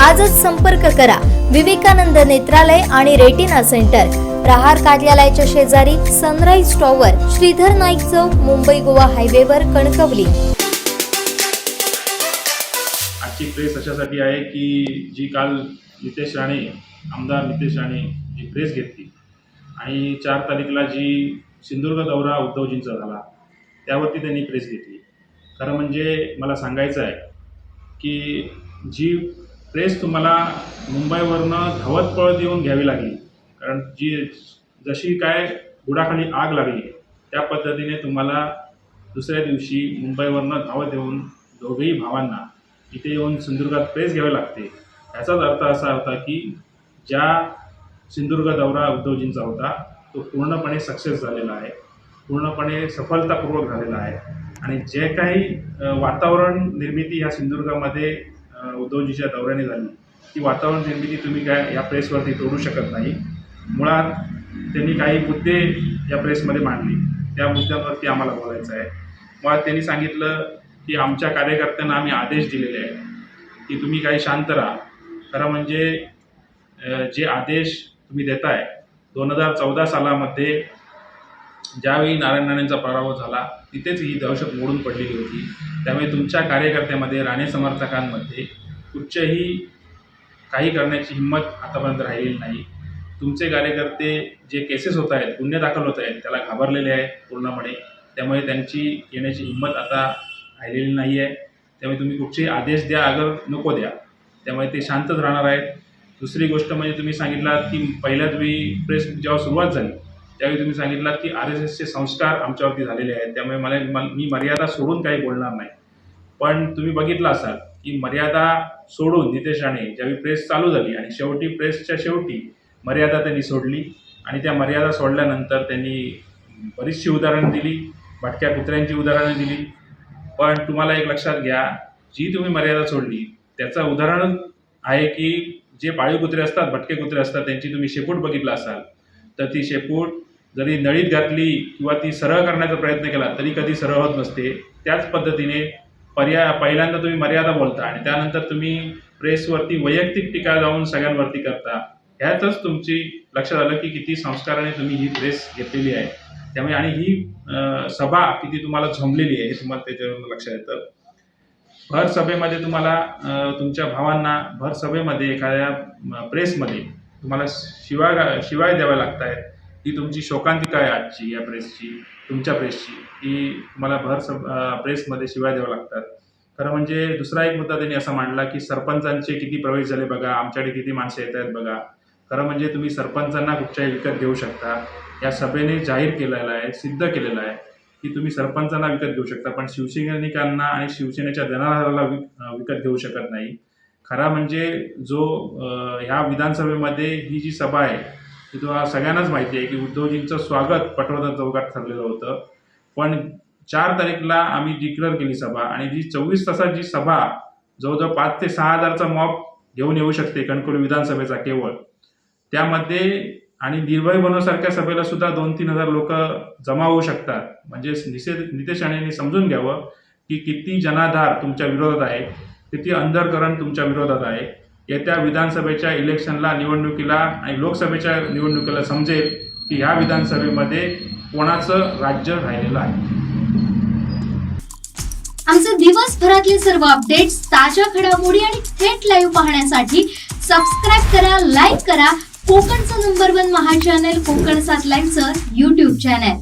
आजच संपर्क करा. विवेकानंद नेत्रालय आणि रेटिना सेंटर. प्रहार कार्यालयाच्या शेजारी सनराईज टॉवर श्रीधर नाईक चौक मुंबई गोवा हायवेवर कणकवली. आजची प्रेस अशासाठी आहे की जी काल नितेश राणे आमदार नितेश राणे जी प्रेस घेतली आणि चार तारीखला जी सिंधुदुर्ग दौरा उद्धवजींचा झाला त्यावरती त्यांनी प्रेस घेतली. खरं म्हणजे मला सांगायचं आहे की जी प्रेस तुम्हाला मुंबईवरनं धावत पळत येऊन घ्यावी लागली. कारण जी जशी काय बुडाखाली आग लागली त्या पद्धतीने तुम्हाला दुसऱ्या दिवशी मुंबईवरनं धावत येऊन दोघेही भावांना इथे येऊन सिंधुदुर्गात प्रेस घ्यावी लागते. ह्याचाच अर्थ असा होता की ज्या सिंधुदुर्ग दौरा उद्धवजींचा होता तो पूर्णपणे सक्सेस झालेला आहे. पूर्णपणे सफलतापूर्वक झालेला आहे. आणि जे काही वातावरण निर्मिती ह्या सिंधुदुर्गामध्ये उद्धवजीच्या दौऱ्याने झाली. ती वातावरण निर्मिती तुम्ही काय या प्रेसवरती तोडू शकत नाही. मुळात त्यांनी काही मुद्दे या प्रेसमध्ये मांडली. त्या मुद्द्यांवरती आम्हाला बोलायचं आहे. मुळात त्यांनी सांगितलं की आमच्या कार्यकर्त्यांना आम्ही आदेश दिलेले आहेत की तुम्ही काही शांत राहा. खरं म्हणजे जे आदेश तुम्ही देताय दोन हजार चौदा सालामध्ये ज्यावेळी नारायण राणेंचा पराभव झाला तिथेच ही दहशत मोडून पडलेली होती. त्यामुळे तुमच्या कार्यकर्त्यामध्ये राणे समर्थकांमध्ये कुठच्याही काही करण्याची हिंमत आतापर्यंत राहिलेली नाही. तुमचे कार्यकर्ते जे केसेस होत आहेत गुन्हे दाखल होत आहेत त्याला घाबरलेले आहेत पूर्णपणे. त्यामुळे त्यांची येण्याची हिंमत आता राहिलेली नाही आहे त्यामुळे तुम्ही कुठचे आदेश द्या अगर नको द्या. त्यामुळे ते शांतच राहणार आहेत. दुसरी गोष्ट म्हणजे तुम्ही सांगितलात की पहिल्या तुम्ही प्रेस जेव्हा सुरुवात झाली त्यावेळी तुम्ही सांगितलात की आर एस एसचे संस्कार आमच्यावरती झालेले आहेत. त्यामुळे मला मी मर्यादा सोडून काही बोलणार नाही. पण तुम्ही बघितलं असाल की मर्यादा सोडून नितेश राणे ज्यावेळी प्रेस चालू झाली आणि शेवटी प्रेसच्या शेवटी मर्यादा त्यांनी सोडली आणि त्या मर्यादा सोडल्यानंतर त्यांनी बरीचशी उदाहरणं दिली भटक्या कुत्र्यांची उदाहरणं दिली. पण तुम्हाला एक लक्षात घ्या जी तुम्ही मर्यादा सोडली त्याचं उदाहरण आहे की जे पाळीव कुत्रे असतात भटके कुत्रे असतात त्यांची तुम्ही शेपूट बघितला असाल तर ती शेपूट जरी नळीत घातली किंवा ती सरळ करण्याचा प्रयत्न केला तरी कधी सरळ होत नसते. त्याच पद्धतीने पर्याय पहिल्यांदा तुम्ही मर्यादा बोलता आणि त्यानंतर तुम्ही प्रेसवरती वैयक्तिक टीका जाऊन सगळ्यांवरती करता. ह्यातच तुमची लक्षात आलं की किती संस्काराने तुम्ही ही प्रेस घेतलेली आहे. त्यामुळे आणि ही सभा किती तुम्हाला झोंबलेली आहे हे तुम्हाला त्याच्यावरून लक्षात येतं. भर सभेमध्ये तुम्हाला तुमच्या भावांना भर सभेमध्ये एखाद्या प्रेसमध्ये तुम्हाला शिवाय शिवाय द्याव्या लागत आहेत ही तुमची शोकांतिका आहे आजची या प्रेसची तुमच्या प्रेसची की तुम्हाला भर सब प्रेसमध्ये शिवाय द्यावं लागतात. खरं म्हणजे दुसरा एक मुद्दा त्यांनी असा मांडला की सरपंचांचे किती प्रवेश झाले बघा आमच्याकडे किती माणसं येत आहेत बघा. खरं म्हणजे तुम्ही सरपंचांना कुठच्याही विकत घेऊ शकता. या सभेने जाहीर केलेलं आहे सिद्ध केलेलं आहे की तुम्ही सरपंचांना विकत घेऊ शकता. पण शिवसैनिकांना आणि शिवसेनेच्या जनाधाराला विकत घेऊ शकत नाही. खरा म्हणजे जो ह्या विधानसभेमध्ये ही जी सभा आहे तुम्हाला सगळ्यांनाच माहिती आहे की उद्धवजींचं स्वागत पटवर्धन चौकात ठरलेलं होतं. पण चार तारीखला आम्ही डिक्लेअर केली सभा आणि जी चोवीस तासात जी सभा जवळजवळ पाच ते सहा हजारचा मॉब घेऊन येऊ शकते कणकवली विधानसभेचा केवळ त्यामध्ये आणि निर्भय बनवसारख्या सभेला सुद्धा दोन तीन हजार लोक जमा होऊ शकतात. म्हणजे निशे नितेश राणेंनी समजून घ्यावं की किती जनाधार तुमच्या विरोधात आहे किती अंधरकरण तुमच्या विरोधात आहे. येत्या विधानसभेच्या इलेक्शनला निवडणुकीला आणि लोकसभेच्या निवडणुकीला समजेल की ह्या विधानसभेमध्ये कोणाचं राज्य राहिलेलं आहे. आमचे दिवसभरातले सर्व अपडेट्स ताज्या घडामोडी आणि थेट लाईव्ह पाहण्यासाठी सबस्क्राईब करा लाईक करा. कोकणचं number one Maha channel Konkan सात लाईव्हचं युट्यूब चॅनल